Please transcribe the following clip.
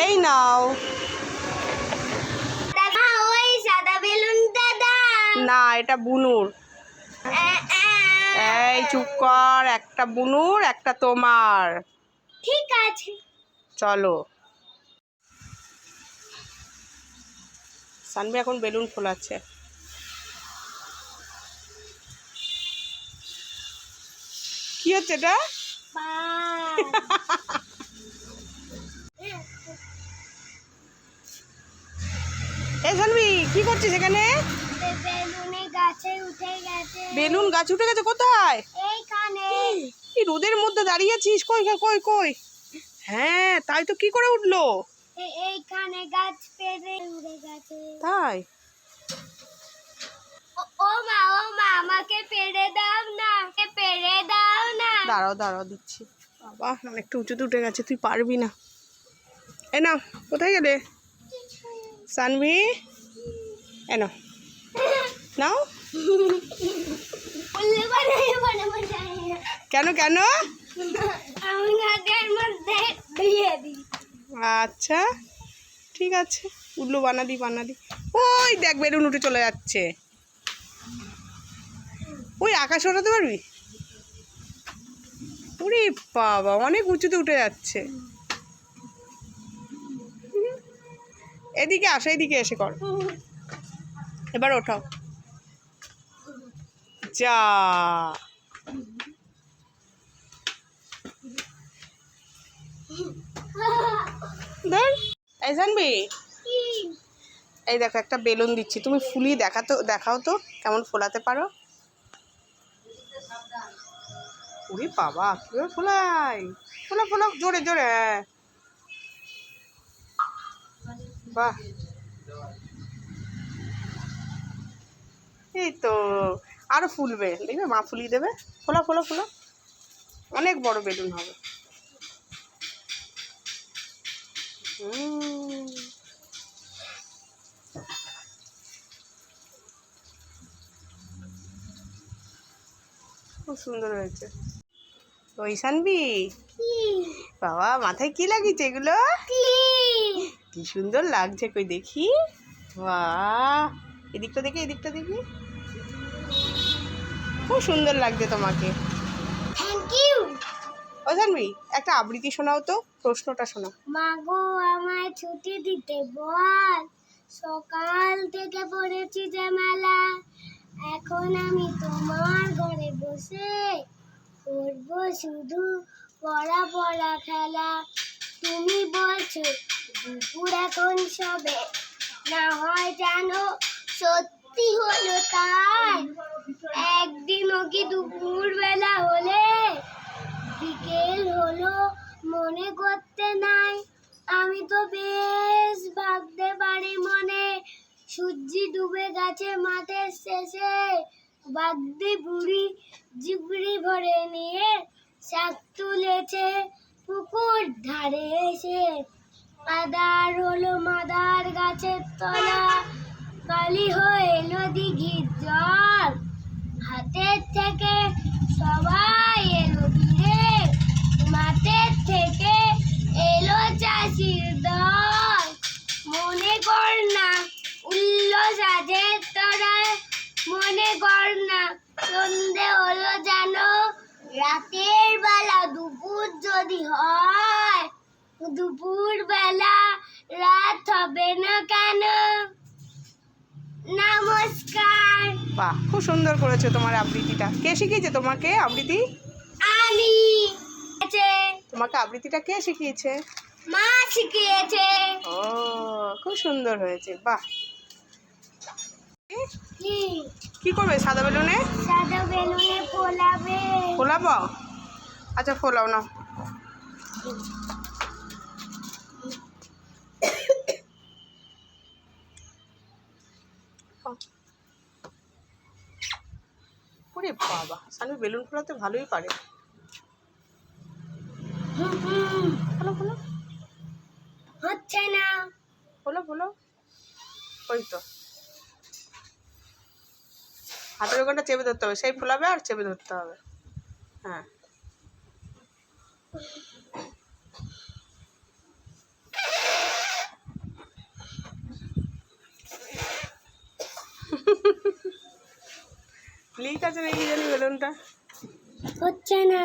এই নাও। না এটা বুনুর। এই চুপ কর একটা বুনুর একটা তোমার। ঠিক আছে। চলো। সানবি এখন বেলুন ফোলাচ্ছে। কি হচ্ছে এটা এই সানবি কি করছিস এখানে? বেলুনে গাছে উঠে বেলুন গাছ উঠে গেছে কোথায়? এইখানে। এই রোদের মধ্যে দাঁড়িয়েছিস কই কই, কই কই? হ্যাঁ তাই তো কি করে উঠল? এইখানে গাছ পেড়ে উড়ে গেছে। তাই? ও- মা ও মা আমাকে পেড়ে দাও না পেড়ে দাও না। দাঁড়াও দাঁড়াও দিচ্ছি। বাবা অনেকটা উঁচুতে উঠে গেছে তুই পারবি না। এ না কোথায় গেলে? সানভি? এ নাও। কেন কেন? আচ্ছা ঠিক আছে। উল্লু বানাদি বানাদি। ওই দেখ, বেলুন উঠে চলে যাচ্ছে। ওই আকাশ ওঠাতে পারবি? ওরে বাবা, অনেক উঁচুতে উঠে যাচ্ছে। এদিকে আসো, এদিকে এসে কর। এবার ওঠাও। যা। এই জানবি? এই দেখো, একটা বেলুন দিচ্ছি। তুমি ফুলিয়ে দেখাতো, দেখাও তো, কেমন ফোলাতে পারো। ওরে বাবা, কীভাবে ফোলাই ফোলা ফোলা, জোরে জোরে। বাহ। এই তো আরও ফুলবে দেখবে? মা ফুলিয়ে দেবে। ফোলা ফোলা ফোলা। অনেক বড় বেলুন হবে। খুব সুন্দর হয়েছে। ওই শানবি বাবা মাথায় কি লাগিয়েছে এগুলো? কি সুন্দর লাগছে কই দেখি। বাহ! এদিকটা দেখি এদিকটা দেখি। খুব সুন্দর লাগছে তোমাকে। থ্যাংক ইউ ও জানবি একটা আবৃত্তি শোনাও তো প্রশ্নটা শোনাও। মাগো আমায় ছুটি দিতে বল। সকাল থেকে পড়েছি যে মেলা এখন আমি তোমার ঘরে বসে করব শুধু পড়া পড়া খেলা। তুমি বলছো দুপুর এখন সবে। না হয় জানো সত্যি হলো তাই। একদিনও কি দুপুর বেলা হলে, বিকেল হলো, মনে করতে নাই। আমি তো বেশ ভাবতে পারি মনে, সূর্যি ডুবে গেছে মাঠের শেষে। বাগদি বুড়ি জিবড়ি ভরে নিয়ে শাক তুলেছে পুকুর ধারে এসে। আদার হলো মাদার গাছের তলা। কালি হয়ে এলো দিঘির জল। হাতের থেকে সবাই এলো ঘিরে মাঠের থেকে এলো চাষির দল। মনে কর না উল্লাস আছে তোরায়। মনে কর না সন্ধে হলো যেন রাতের বেলা দুপুর যদি হয়। দুপুর বেলা রাত হবে না বাহ খুব সুন্দর করেছ তোমার আবৃত্তিটা। কে শিখিয়েছে তোমাকে আবৃত্তি? আমি আছে তোমাকে আবৃত্তিটা কে শিখিয়েছে? মা শিখিয়েছে। ও খুব সুন্দর হয়েছে বাহ। কি? করবে সাদা বেলুনে? সাদা বেলুনে পোলাবে ফোলাবো? আচ্ছা ফোলাও না। ওরে বাবা সানু বেলুন ফোলাতে ভালোই পারে। বলো ফোলো হচ্ছে না। বলো বলো ওই তো। হাতের ওখানটা চেপে ধরতে হবে সেই ফোলাবে আর চেপে ধরতে হবে। হ্যাঁ। লিক আছে নাকি জানি বেলুনটা। হচ্ছে না।